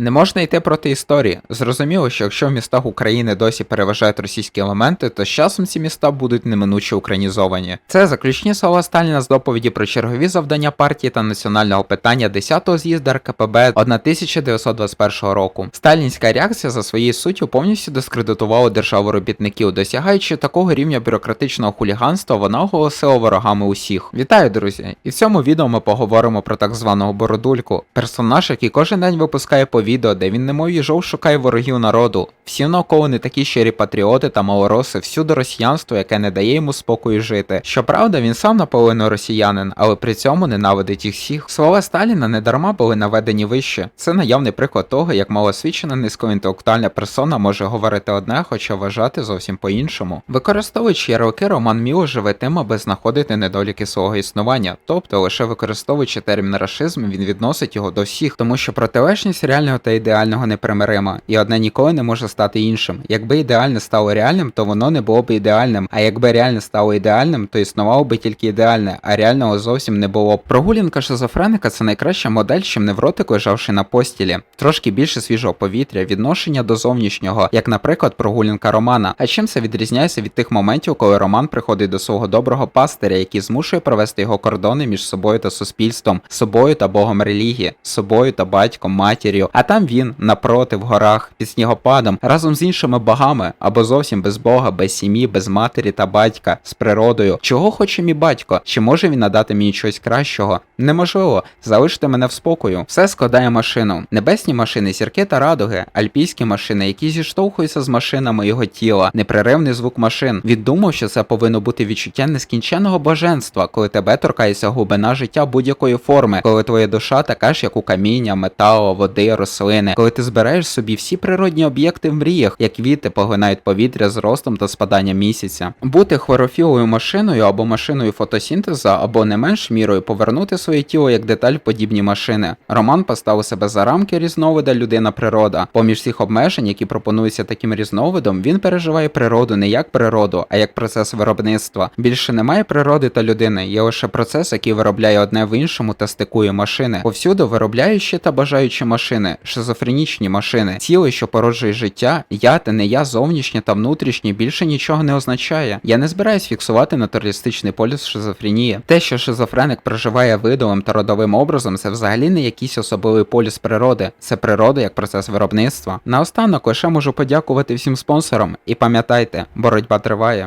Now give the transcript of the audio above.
Не можна йти проти історії. Зрозуміло, що якщо в містах України досі переважають російські елементи, то з часом ці міста будуть неминуче українізовані. Це заключні слова Сталіна з доповіді про чергові завдання партії та національного питання 10-го з'їзду РКПБ 1921 року. Сталінська реакція за своєю суттю повністю дискредитувала державу робітників, досягаючи такого рівня бюрократичного хуліганства, вона оголосила ворогами усіх. Вітаю, друзі! І в цьому відео ми поговоримо про так званого Бородульку, персонаж, який кожен день випускає по відео, де він немов їжов шукає ворогів народу. Всі навколо не такі щирі патріоти та малороси, всюди росіянство, яке не дає йому спокою жити. Щоправда, він сам наполовину росіянин, але при цьому ненавидить їх всіх. Слова Сталіна не дарма були наведені вище. Це наявний приклад того, як малосвідчена низькоінтелектуальна персона може говорити одне, хоча вважати зовсім по-іншому. Використовуючи ярлики, Роман Міло живе тим, аби знаходити недоліки свого існування, тобто лише використовуючи термін рашизм, він відносить його до всіх, тому що протилежність реального та ідеального непримирима, і одне ніколи не може стати іншим. Якби ідеальне стало реальним, то воно не було б ідеальним. А якби реальне стало ідеальним, то існувало би тільки ідеальне, а реального зовсім не було б. Прогулянка шизофреника це найкраща модель, чим невротик лежавши на постілі. Трошки більше свіжого повітря, відношення до зовнішнього, як, наприклад, прогулянка Романа. А чим це відрізняється від тих моментів, коли Роман приходить до свого доброго пастиря, який змушує провести його кордони між собою та суспільством, собою та богом релігії, собою та батьком, матір'ю. А там він, напроти, в горах, під снігопадом, разом з іншими богами, або зовсім без Бога, без сім'ї, без матері та батька, з природою. Чого хоче мій батько? Чи може він надати мені щось кращого? Неможливо, залиште мене в спокою. Все складає машину. Небесні машини, зірки та радуги, альпійські машини, які зіштовхуються з машинами його тіла, непреривний звук машин. Він думав, що це повинно бути відчуття нескінченного блаженства, коли тебе торкається глибина життя будь-якої форми, коли твоя душа така ж, як у каміння, металу, води, рослини, коли ти збираєш собі всі природні об'єкти в мріях, як квіти поглинають повітря з ростом та спаданням місяця. Бути хлорофіловою машиною або машиною фотосінтеза, або не менш мірою повернути своє тіло як деталь в подібні машини. Роман поставив себе за рамки різновида людина-природа. Поміж всіх обмежень, які пропонуються таким різновидом, він переживає природу не як природу, а як процес виробництва. Більше немає природи та людини, є лише процес, який виробляє одне в іншому та стикує машини. Повсюду виробляючі та бажаючі машини, шизофренічні машини, ціле, що породжує життя, я та не я зовнішнє та внутрішнє більше нічого не означає. Я не збираюсь фіксувати натуралістичний полюс шизофренії. Те, що шизофреник проживає видовим та родовим образом, це взагалі не якийсь особливий полюс природи, це природа як процес виробництва. Наостанок лише можу подякувати всім спонсорам і пам'ятайте, боротьба триває.